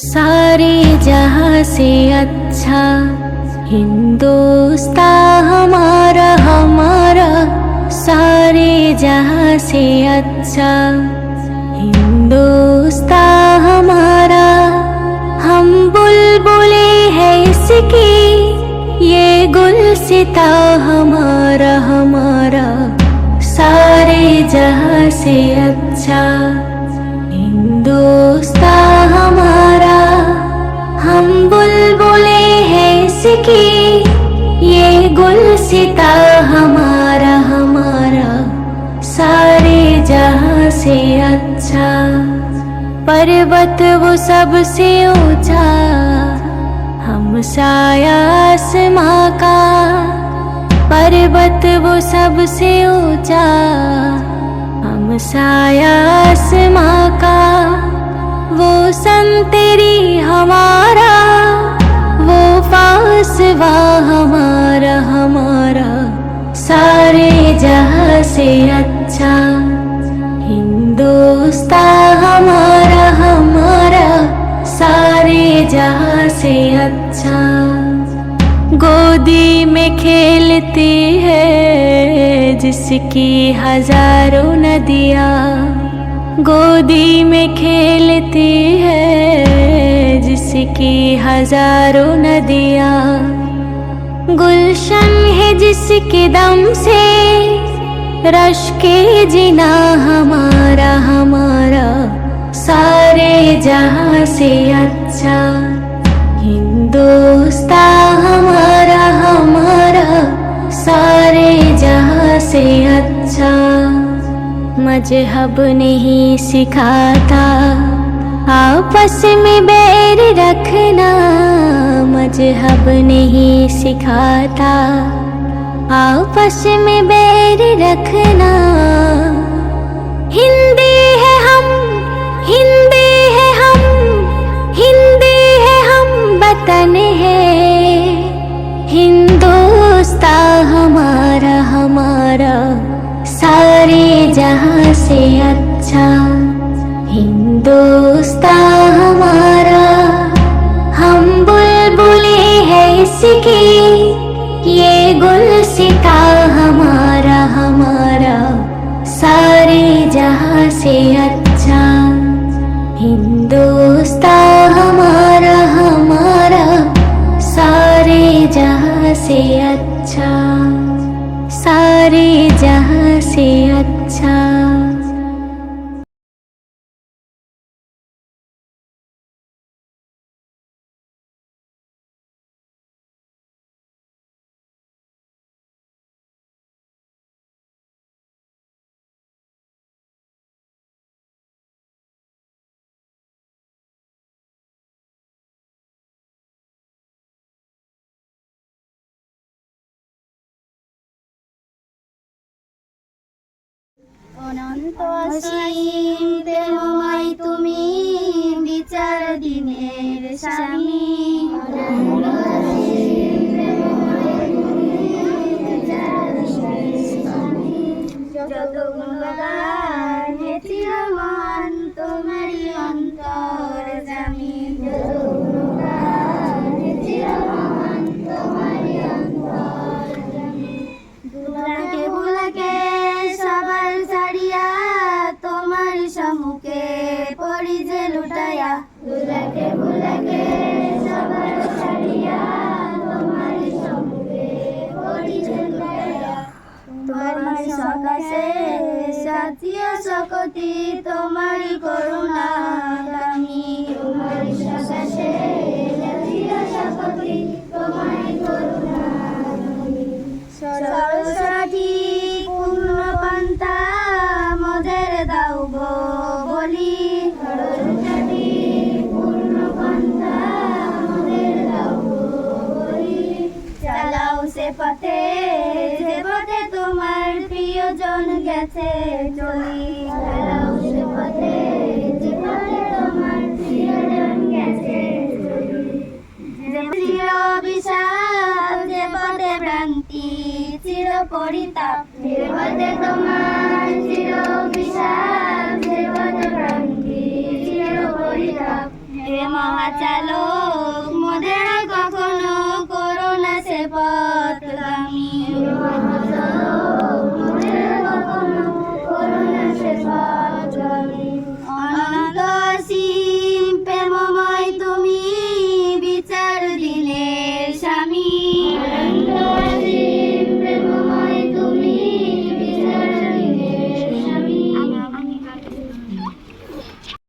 सारे जहाँ से अच्छा हिंदुस्तान हमारा हमारा सारे जहाँ से अच्छा हिंदुस्तान हमारा हम बुलबुले हैं इसकी ये गुलसिता हमारा हमारा सारे जहाँ से अच्छा हिंदुस्तान इसकी ये गुलसिता हमारा हमारा, सारे जहाँ से अच्छा। पर्वत वो सबसे ऊँचा, हम साया आसमां का। पर्वत वो सबसे ऊँचा, हम साया आसमां फासवा हमारा हमारा। सारे जहाँ से अच्छा। हिंदुस्तान हमारा हमारा। सारे जहाँ से अच्छा। गोदी में खेलती है, जिसकी हज़ारों नदियाँ। गोदी में खेलती हज़ारों नदियाँ, गुलशन है जिसके दम से रश के जिना हमारा हमारा सारे जहाँ से अच्छा। हिंदुस्तान हमारा हमारा सारे जहाँ से अच्छा। मज़हब नहीं सिखाता। आपस में बैर रखना मज़हब नहीं सिखाता। आपस में बैर रखना से अच्छा सारे जहाँ से अच्छा। অনন্ত অসীম প্রেমময় তুমি বিচার দিনের স্বামী। লুটাইয়া বুলাকে সবার তোমার সকাশে সাথিয়া সকতি তোমারই করুণা জীবন গেছে, চলি খেলাউস পথে। জীবনে তোমার চিরজন গেছে চির বিশাল যে পদে ভ্রান্তি, চির পরিতাপ। যে তোমার চির বিশাল যে পদে ভ্রান্তি, চির পরিতাপ। হে মহাচালক